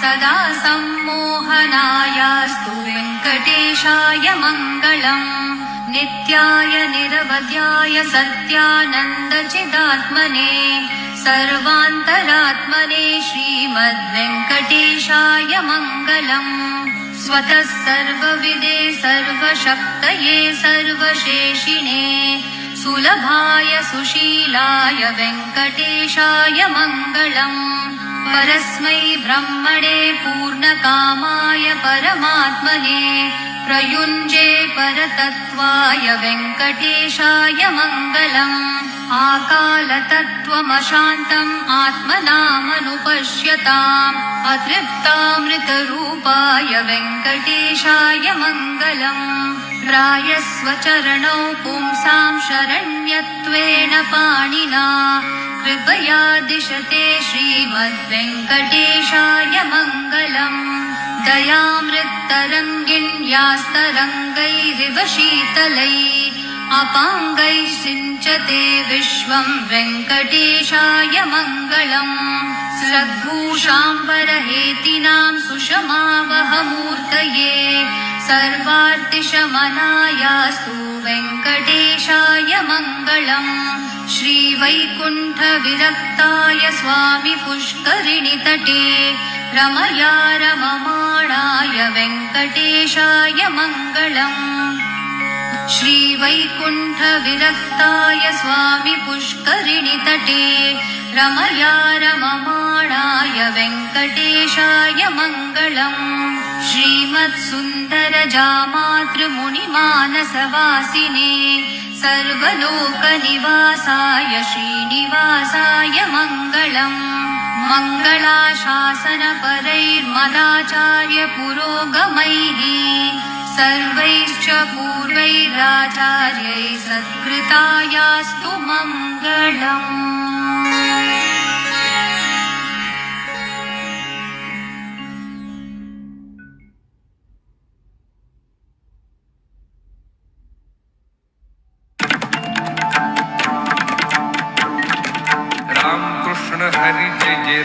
सदा सम्मोहनायास्तु वेङ्कटेशाय मङ्गलम्। नित्याय निरवध्याय सत्यानन्दचिदात्मने सर्वान्तरात्मने श्रीमद्वेङ्कटेशाय मङ्गलम्। स्वतः सर्वविदे सर्वशक्तये सर्वशेषिणे सुलभाय सुशीलाय वेङ्कटेशाय मङ्गलम्। परस्मै ब्रह्मणे पूर्णकामाय परमात्मने प्रयुञ्जे परतत्त्वाय वेङ्कटेशाय मङ्गलम्। आकालतत्त्वमशान्तम् आत्मनामनुपश्यताम्। अतृप्तामृतरूपाय वेङ्कटेशाय मङ्गलम् रायस्वचरणौ पुंसां शरण्यत्वेन पाणिना। कृपया दिशते श्रीमद्वेङ्कटेशाय मङ्गलम्। दयामृत्तरङ्गिण्यास्तरङ्गैरिव शीतलै अपाङ्गैः सिञ्चते विश्वम् वेङ्कटेशाय मङ्गलम्। सद्भूषाम्बरहेतिनाम् सुषमावहमूर्तये सर्वार्तिशमनायास्तु वेङ्कटेशाय मङ्गलम् श्रीवैकुण्ठविरक्ताय स्वामि पुष्करिणितटे रमया रममाणाय वेङ्कटेशाय मङ्गलम् श्रीवैकुण्ठविरक्ताय स्वामि पुष्करिणितटे रमया रममाणाय वेङ्कटेशाय मङ्गलम् श्रीमत्सुन्दरजामातृमुनिमानसवासिने सर्वलोकनिवासाय श्रीनिवासाय मङ्गलम् मङ्गलाशासनपरैर्मदाचार्य पुरोगमैः सर्वैश्च पूर्वैराचार्यै सत्कृतायास्तु मङ्गलम्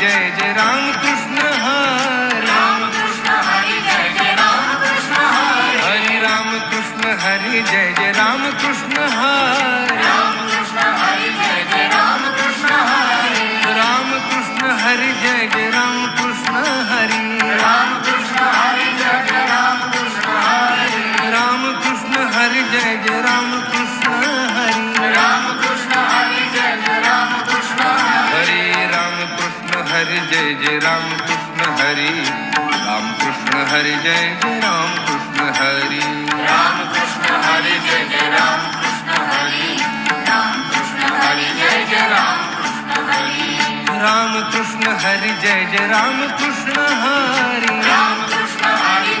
जय जय राम कृष्ण हरि राम कृष्ण हरि जय जय राम कृष्ण हरि हरि राम कृष्ण हरि जय जय राम कृष्ण हरि जय जय राम रामकृष्ण हरी रामकृष्ण हरि जय जय रामकृष्ण हरी रामकृष्ण हरि जय जय रामकृष्ण हरी रामकृष्ण हरि जय जय रामकृष्ण हरी रामकृष्ण हरि जय जय रामकृष्ण हरी हरि